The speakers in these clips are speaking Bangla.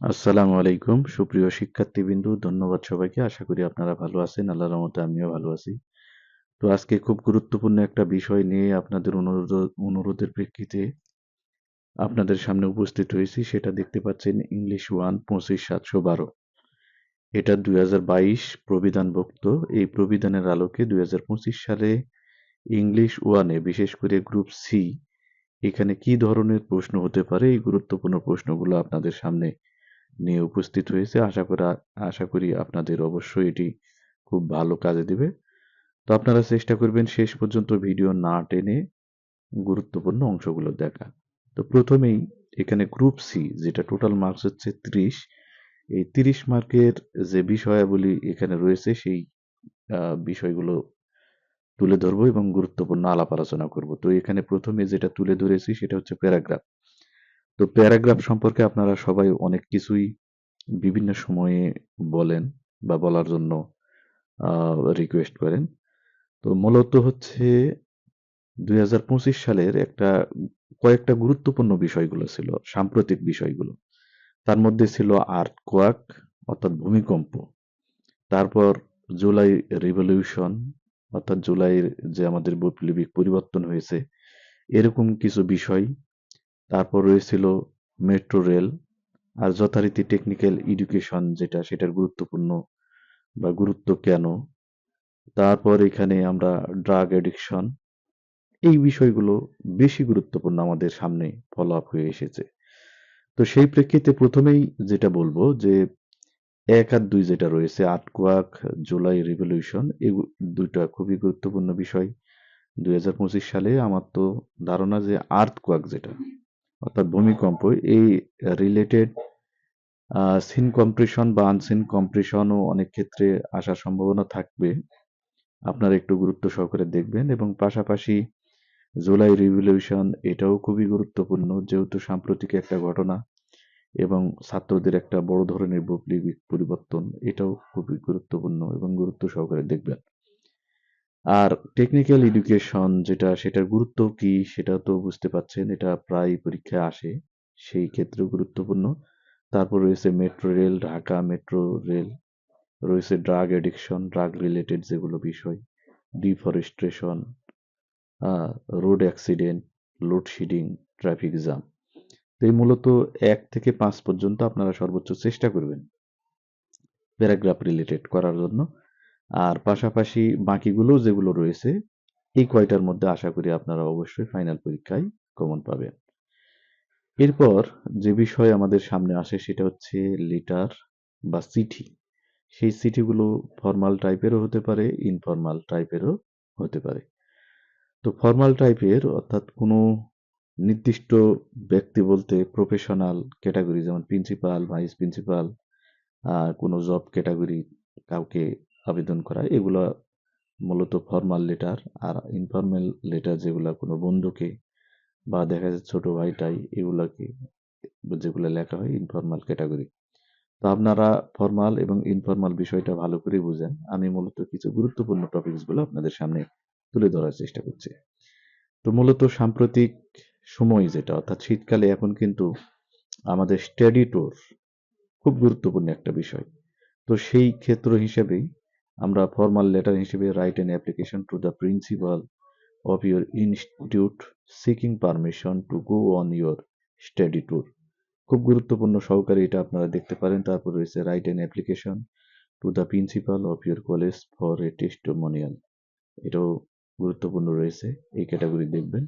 আসসালামু আলাইকুম। সুপ্রিয় শিক্ষার্থীবৃন্দু, ধন্যবাদ সবাইকে। আশা করি আপনারা ভালো আছেন। আল্লাহর রহমতে আমিও ভালো আছি। তো আজকে খুব গুরুত্বপূর্ণ একটা বিষয় নিয়ে আপনাদের অনুরোধ, অনুরোধের প্রেক্ষিতে আপনাদের সামনে উপস্থিত হয়েছি। সেটা দেখতে পাচ্ছেন ইংলিশ ওয়ান পঁচিশ সাতশো বারো। এটা দুই হাজার বাইশ প্রবিধানভুক্ত। এই প্রবিধানের আলোকে দুই হাজার পঁচিশ সালে ইংলিশ ওয়ানে বিশেষ করে গ্রুপ সি এখানে কি ধরনের প্রশ্ন হতে পারে? এই গুরুত্বপূর্ণ প্রশ্নগুলো আপনাদের সামনে নিয়ে উপস্থিত হয়েছে। আশা করা, আশা করি আপনাদের অবশ্যই এটি খুব ভালো কাজে দিবে। তো আপনারা চেষ্টা করবেন শেষ পর্যন্ত ভিডিও না টেনে গুরুত্বপূর্ণ অংশগুলো দেখা। তো প্রথমেই এখানে গ্রুপ সি যেটা টোটাল মার্কস হচ্ছে ত্রিশ। এই তিরিশ মার্কের যে বিষয়াবলী এখানে রয়েছে, সেই বিষয়গুলো তুলে ধরবো এবং গুরুত্বপূর্ণ আলাপ আলোচনা করব। তো এখানে প্রথমে যেটা তুলে ধরেছি, সেটা হচ্ছে প্যারাগ্রাফ। তো প্যারাগ্রাফ সম্পর্কে আপনারা সবাই অনেক কিছুই বিভিন্ন সময়ে বলেন বা বলার জন্য রিকোয়েস্ট করেন। তো মূলত হচ্ছে দুই হাজার পঁচিশ সালের একটা কয়েকটা গুরুত্বপূর্ণ বিষয়গুলো ছিল, সাম্প্রতিক বিষয়গুলো। তার মধ্যে ছিল আর্থ কোয়াক অর্থাৎ ভূমিকম্প। তারপর জুলাই রিভলিউশন, অর্থাৎ জুলাইয়ের যে আমাদের বৈপ্লবিক পরিবর্তন হয়েছে, এরকম কিছু বিষয় তারপর রয়েছিল মেট্রো রেল আর যথারীতি টেকনিক্যাল এডুকেশন যেটা সেটার গুরুত্বপূর্ণ বা গুরুত্ব কেন? তারপর এখানে আমরা ড্রাগ এডিকশন এই বিষয়গুলো বেশি গুরুত্বপূর্ণ আমাদের সামনে ফলো আপ হয়ে এসেছে। তো সেই প্রেক্ষিতে প্রথমেই যেটা বলব যে এক আর দুই যেটা রয়েছে, আটকোয়াক জুলাই রিভলিউশন এই দুইটা খুবই গুরুত্বপূর্ণ বিষয়। দুই হাজার পঁচিশ সালে আমার তো ধারণা যে আর্থ কোয়াক যেটা অর্থাৎ ভূমিকম্প, এই রিলেটেড সিন কম্প্রেশন বা আনসিন কম্প্রেশনও অনেক ক্ষেত্রে আসার সম্ভাবনা থাকবে। আপনারা একটু গুরুত্ব সহকারে দেখবেন এবং পাশাপাশি জুলাই রিভলিউশন এটাও খুবই গুরুত্বপূর্ণ, যেহেতু সাম্প্রতিক একটা ঘটনা এবং ছাত্রদের একটা বড় ধরনের বৈপ্লবিক পরিবর্তন, এটাও খুবই গুরুত্বপূর্ণ এবং গুরুত্ব সহকারে দেখবেন। আর টেকনিক্যাল এডুকেশন যেটা, সেটার গুরুত্ব কি সেটা তো বুঝতে পাচ্ছেন এটা প্রায় পরীক্ষায় আসে, সেই ক্ষেত্রেও গুরুত্বপূর্ণ। তারপর রয়েছে metro rail Dhaka metro rail রয়েছে ড্রাগ এডিকশন ড্রাগ রিলেটেড যেগুলো বিষয় deforestation road accident load shedding traffic jam তো এই মূলত এক থেকে পাঁচ পর্যন্ত আপনারা সর্বোচ্চ চেষ্টা করবেন প্যারাগ্রাফ রিলেটেড করার জন্য। আর পাশাপাশি বাকিগুলো যেগুলো রয়েছে, এই কয়টার মধ্যে আশা করি আপনারা অবশ্যই ফাইনাল পরীক্ষায় কমন পাবেন। এরপর যে বিষয় আমাদের সামনে আসে সেটা হচ্ছে লিটার বা চিঠি। সেই চিঠিগুলো ফর্মাল টাইপেরও হতে পারে ইনফর্মাল টাইপেরও হতে পারে। তো ফর্মাল টাইপের অর্থাৎ কোনো নির্দিষ্ট ব্যক্তি বলতে প্রফেশনাল ক্যাটাগরি যেমন প্রিন্সিপাল ভাইস প্রিন্সিপাল কোনো জব ক্যাটাগরি কাউকে আবেদন করা, এগুলা মূলত ফর্মাল লেটার আর ইনফর্মাল লেটার যেগুলা কোনো বন্ধুকে বা দেখা যাচ্ছে ছোট ভাইটাই এগুলাকে যেগুলো লেখা হয় ইনফর্মাল ক্যাটাগরি তো আপনারা ফর্মাল এবং ইনফর্মাল বিষয়টা ভালো করে বুঝেন। আমি মূলত কিছু গুরুত্বপূর্ণ টপিকসগুলো আপনাদের সামনে তুলে ধরার চেষ্টা করছি। তো মূলত সাম্প্রতিক সময় যেটা, অর্থাৎ শীতকালে এখন কিন্তু আমাদের স্টাডি ট্যুর খুব গুরুত্বপূর্ণ একটা বিষয়। তো সেই ক্ষেত্র হিসেবেই আমরা ফর্মাল লেটার হিসেবে write an application to the principal of your institute seeking permission to go on your study tour খুব গুরুত্বপূর্ণ সহকারে এটা আপনারা দেখতে পারেন। তারপর রয়েছে write an application to the principal of your college for a testimonial এটাও গুরুত্বপূর্ণ রয়েছে, এই ক্যাটাগরি দেখবেন।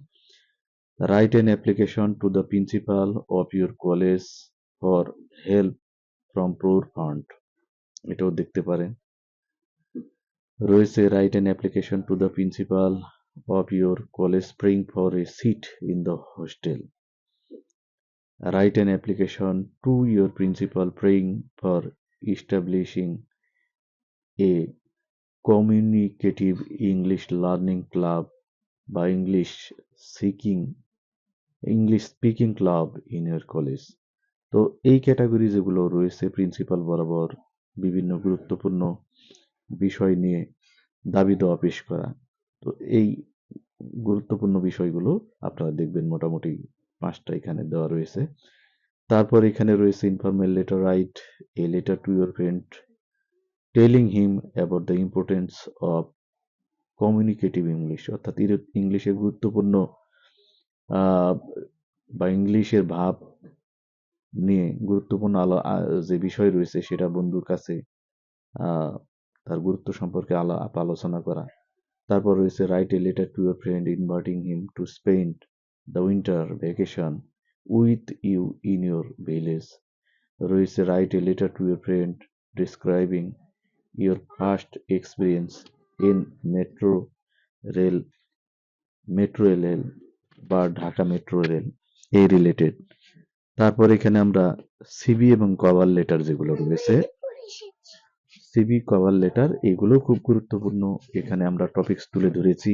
Write an application to the principal of your college for help from poor fund এটাও দেখতে পারেন। রয়েছে write an application to the principal of your college praying for a seat in the hostel write an application to your principal praying for establishing a communicative English learning club বা English seeking English speaking club in your college তো এই ক্যাটাগরি যেগুলো রয়েছে প্রিন্সিপাল বরাবর বিভিন্ন গুরুত্বপূর্ণ। বিষয় নিয়ে দাবি দেওয়া পেশ করা। তো এই গুরুত্বপূর্ণ বিষয়গুলো আপনারা দেখবেন মোটামুটি পাঁচটা এখানে দেওয়া রয়েছে। তারপর এখানে রয়েছে informal letter write a letter to your friend telling him about the importance of communicative English অর্থাৎ ইংলিশের গুরুত্বপূর্ণ বা ইংলিশের ভাব নিয়ে গুরুত্বপূর্ণ আলো যে বিষয় রয়েছে সেটা বন্ধুর কাছে তার গুরুত্ব সম্পর্কে আলাপ আলোচনা করা। তারপর রয়েছে write a letter to your friend inviting him to spend the winter vacation with you in your village রয়েছে write a letter to your friend describing your first experience in metro rail metro rail বা ঢাকা মেট্রো রেল এই রিলেটেড তারপর এখানে আমরা সিবি এবং কভার লেটার যেগুলো রয়েছে সিবি কভার লেটার এগুলো খুব গুরুত্বপূর্ণ। এখানে আমরা টপিকস তুলে ধরেছি।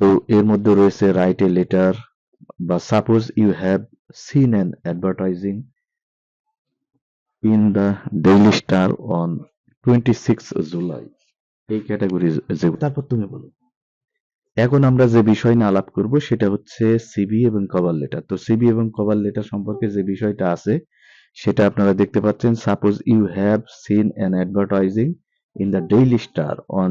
তো এর মধ্যে রয়েছে রাইট এ লেটার বা suppose you have seen an advertising in the Daily Star on twenty six July এই ক্যাটাগরি যে তারপর তুমি বলো। এখন আমরা যে বিষয় নিয়ে আলাপ করব, সেটা হচ্ছে সিবি এবং কভার লেটার তো সিবি এবং কভার লেটার সম্পর্কে যে বিষয়টা আছে সেটা আপনারা দেখতে পাচ্ছেন। Suppose you have seen an advertising in the Daily Star on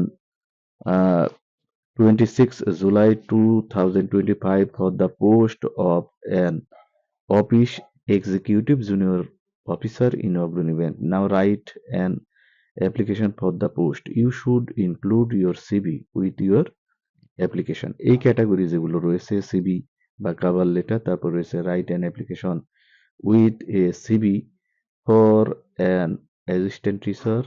twenty six July two thousand twenty five for the post of an office executive junior officer in অগ্রণী bank now right an application for the post you should include your CB with your application এই ক্যাটাগরি যেগুলো রয়েছে সিবি বা কাভার লেটার তারপর রয়েছে write an application with a CV for an assistant teacher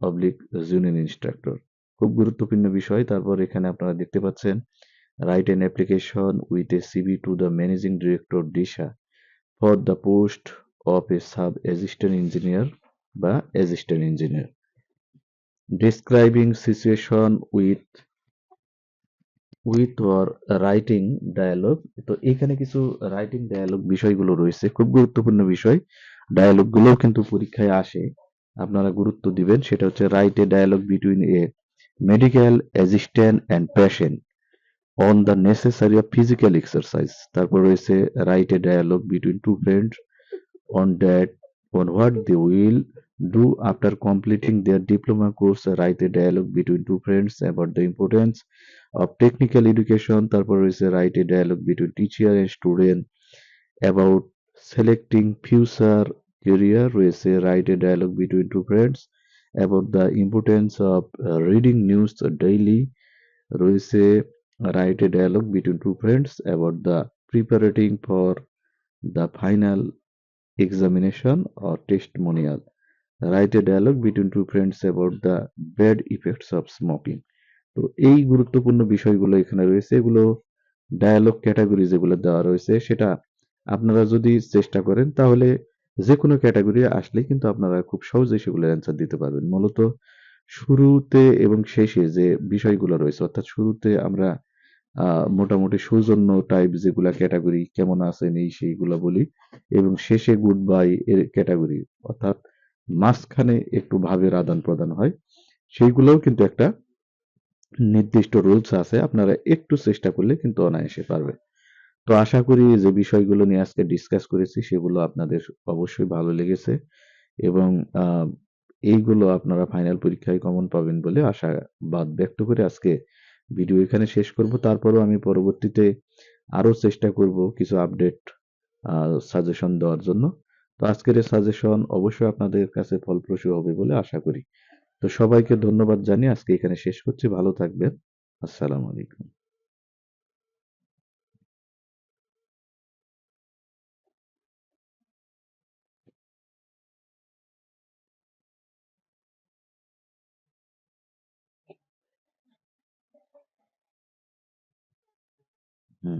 public junior instructor খুব গুরুত্বপূর্ণ বিষয়। তারপর এখানে আপনারা দেখতে পাচ্ছেন write an application with a CV to the managing director DESA for the post of a sub assistant engineer বা assistant engineer describing situation with with or writing dialogue. তো এখানে কিছু রাইটিং ডায়ালগ বিষয়গুলো রয়েছে, খুব গুরুত্বপূর্ণ বিষয়। ডায়ালগ গুলোও কিন্তু পরীক্ষায় আসে, আপনারা গুরুত্ব দিবেন। সেটা হচ্ছে write a dialogue between a medical assistant and patient on the necessary of physical exercise তারপর রয়েছে write a dialogue between two friends on that on what they will do after completing their diploma course write a dialogue between two friends about the importance technical education তারপর রয়েছে write a dialogue between teacher and student about selecting future career রয়েছে a dialogue between two friends about the importance of uh, reading news daily রয়েছে write a dialogue between two friends about the preparing for the final examination or testimonial write a dialogue between two friends about the bad effects of smoking তো এই গুরুত্বপূর্ণ বিষয়গুলো এখানে রয়েছে। এগুলো ডায়ালগ ক্যাটাগরি যেগুলো দেওয়া রয়েছে। সেটা আপনারা যদি চেষ্টা করেন, তাহলে যে কোনো ক্যাটাগরি আসলে কিন্তু আপনারা খুব সহজেই সেগুলোর অ্যান্সার দিতে পারবেন। মূলত শুরুতে এবং শেষে যে বিষয়গুলো রয়েছে, অর্থাৎ শুরুতে আমরা মোটামুটি সৌজন্য টাইপ যেগুলা ক্যাটাগরি কেমন আছেন এই সেইগুলো বলি এবং শেষে গুড বাই এর ক্যাটাগরি অর্থাৎ মাঝখানে একটু ভাবের আদান প্রদান হয়, সেইগুলোও কিন্তু একটা নির্দিষ্ট রুলস আছে, আপনারা একটু চেষ্টা করলে কিন্তু অনায়াসে পারবে। তো আশা করি যে বিষয়গুলো নিয়ে আজকে ডিসকাস করেছি, সেগুলো আপনাদের অবশ্যই ভালো লেগেছে এবং এইগুলো আপনারা ফাইনাল পরীক্ষায় কমন পাবেন বলে আশাবাদ ব্যক্ত করে আজকে ভিডিও এখানে শেষ করব। তারপরও আমি পরবর্তীতে আরও চেষ্টা করব কিছু আপডেট সাজেশন দেওয়ার জন্য। তো আজকের এই সাজেশন অবশ্যই আপনাদের কাছে ফলপ্রসূ হবে বলে আশা করি। তো সবাইকে ধন্যবাদ জানিয়ে আজকে এখানে শেষ করছি। ভালো থাকবেন। আসসালামু আলাইকুম। হুম।